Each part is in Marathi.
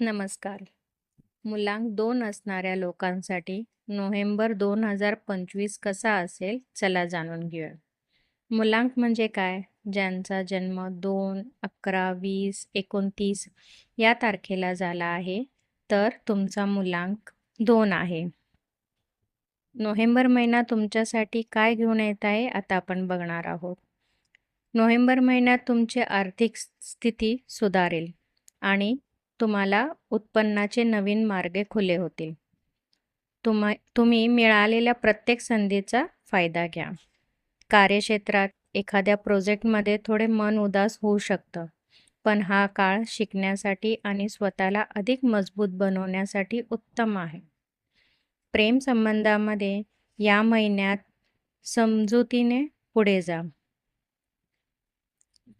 नमस्कार. मुलांक दोन असणाऱ्या लोकांसाठी नोव्हेंबर दोन हजार पंचवीस कसा असेल चला जाणून घेऊया. मुलांक म्हणजे काय? ज्यांचा जन्म दोन, अकरा, वीस, एकोणतीस या तारखेला झाला आहे तर तुमचा मुलांक दोन आहे. नोव्हेंबर महिना तुमच्यासाठी काय घेऊन येत आहे आता आपण बघणार आहोत. नोव्हेंबर महिन्यात तुमची आर्थिक स्थिती सुधारेल आणि तुम्हाला उत्पन्नाचे नवीन मार्ग खुले होतील. तुम्हा तुम्ही मिळालेल्या प्रत्येक संधीचा फायदा घ्या. कार्यक्षेत्रात एखाद्या प्रोजेक्टमध्ये थोडे मन उदास होऊ शकतं, पण हा काळ शिकण्यासाठी आणि स्वतःला अधिक मजबूत बनवण्यासाठी उत्तम आहे. प्रेम संबंधामध्ये या महिन्यात समजुतीने पुढे जा.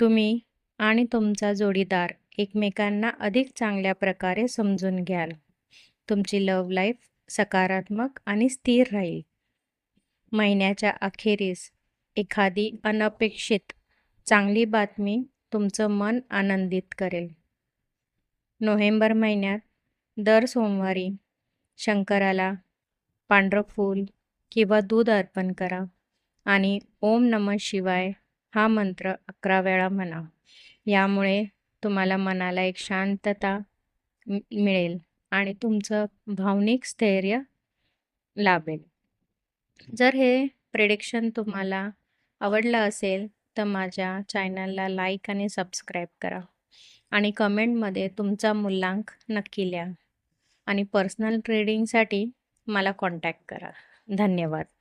तुम्ही आणि तुमचा जोडीदार एकमेकांना अधिक चांगल्या प्रकारे समजून घ्याल. तुमची लव लाईफ सकारात्मक आणि स्थिर राहील. महिन्याच्या अखेरीस एखादी अनपेक्षित चांगली बातमी तुमचं मन आनंदित करेल. नोव्हेंबर महिन्यात दर सोमवारी शंकराला पांढरं फूल किंवा दूध अर्पण करा आणि ओम नमः शिवाय हा मंत्र अकरा वेळा म्हणा. यामुळे तुम्हाला मनाला एक शांतता मिळेल आणि तुमचं भावनिक स्थैर्य लाभेल. जर हे प्रेडिक्शन तुम्हाला आवडलं असेल तर माझ्या चॅनलला लाईक आणि सबस्क्राईब करा आणि कमेंटमध्ये तुमचा मूल्यांक नक्की लिहा आणि पर्सनल ट्रेडिंगसाठी मला कॉन्टॅक्ट करा. धन्यवाद.